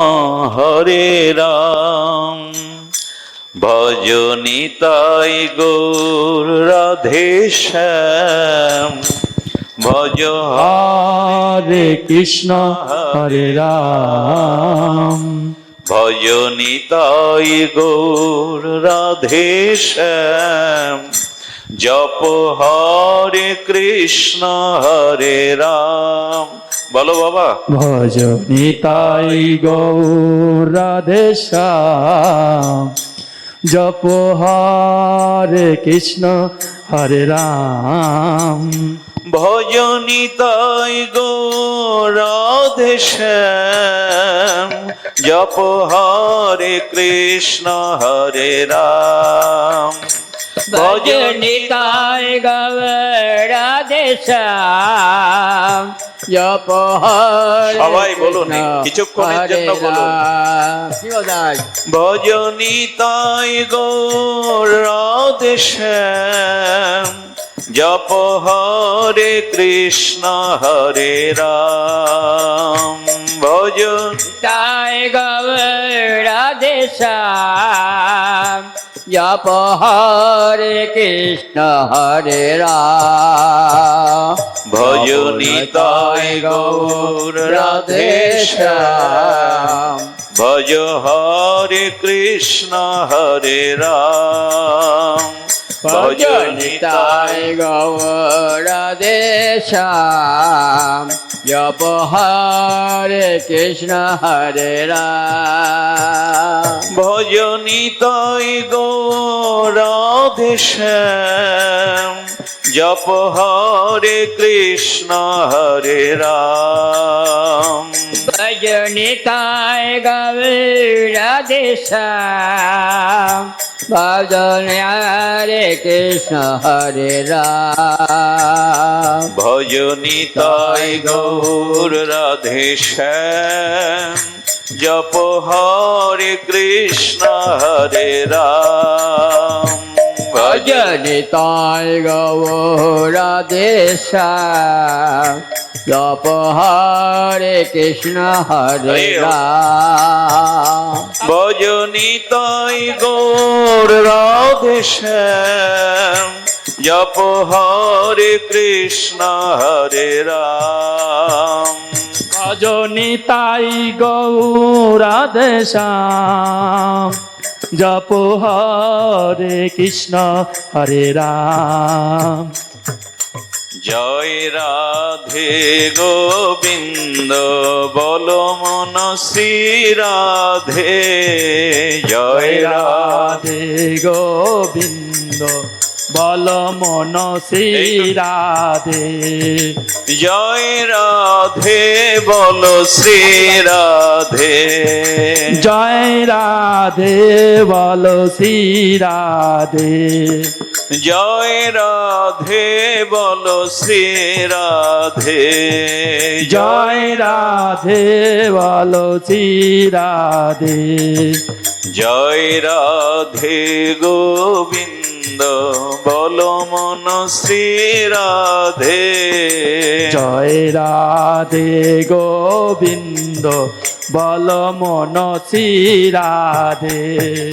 হরে রাম। ভজনিতাই গৌর রাধে শ্যাম। ভজ হরে কৃষ্ণ হরে রাম। ভজনিতাই গৌর রাধে শ্যাম। জপ হরে কৃষ্ণ হরে রাম। বলো বাবা। ভজ নিতাই গৌরাধেশ্যাম জপ হরে কৃষ্ণ হরে রাম। ভজনিতাই গৌরাধে শ্যাম। জপ হরে কৃষ্ণ হরে রাম। भोजनिताय गव রাধেশ্যাম জপ সবাই বলুন কিছুক্ষণের জন্য বলুন। ভজনী তাই গো রাধেশ্যাম জপ হরে কৃষ্ণ হরে রাম। ভজন তাই গো জপ হরে কৃষ্ণ হরে রাম। ভজনিতাই গৌর রাধে শ্যাম। ভজ হরে কৃষ্ণ হরে রাম। ভজনিতাই গৌরাধেশ্যাম জপ হরে কৃষ্ণ হরে ভজনী তৈ গৌরধেশ জপ হরে কৃষ্ণ হরে রাম। ভজনী তাই গৌরধেশ ভজন হরে কৃষ্ণ হরে রাম। ভজনি তাই গৌর রাধেশ জপ হরে কৃষ্ণ হরে রাম। ভজনি তাই গৌর রাধেশ জপ হরে কৃষ্ণ হরে রাম। ভজনিতাই গৌর রাধে শ্যাম। জপ হরে কৃষ্ণ হরে রাম। ভজনিতাই গৌরাধেশ্যাম জপ হরে কৃষ্ণ হরে রাম। জয় রাধে গোবিন্দ বল মন শ্রী রাধে। জয় রাধে গোবিন্দ বল মন শ্রী রাধে। জয় রাধে বল শ্রী রাধে। জয় রাধে বল শ্রী রাধে। জয় রাধে বল শ্রী রাধে। জয় রাধে বল শ্রী রাধে। জয় রাধে গোবিন্দ বল মন শ্রী রাধে। জয় রাধে গোবিন্দ বল মন শ্রী রাধে।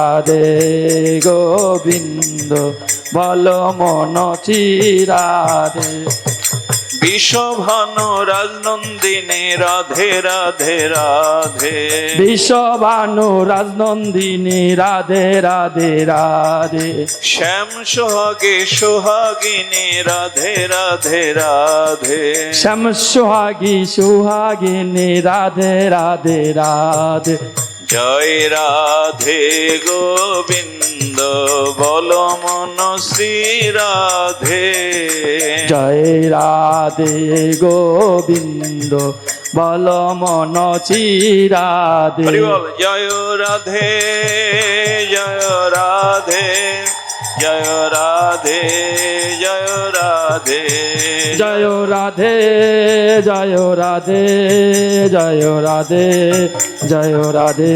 গোবিন্দ বল মন চিরাধে বিশ্বভানু রাজনন্দিনী রাধে রাধে রাধে। বিশ্বভানু রাজনন্দিনী রাধে রাধে রাধে। শ্যাম সোহাগে সোহাগিনী রাধে রাধে রাধে। শ্যাম সোহাগী সুহাগিনী রাধে রাধে রাধে। জয় রাধে গোবিন্দ বল মন শ্রী রাধে। জয় রাধে গোবিন্দ বল মন চিরাধে হরি জয় রাধে জয় রাধে জয় রাধে জয় রাধে। জয় রাধে জয় রাধে জয় রাধে জয় রাধে।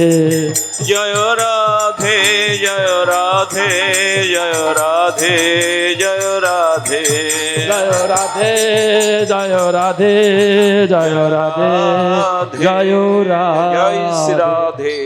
জয় রাধে জয় রাধে জয় রাধে জয় রাধে। জয় রাধে জয় রাধে জয় রাধে। জয় জয় শ্রী রাধে। রাধে।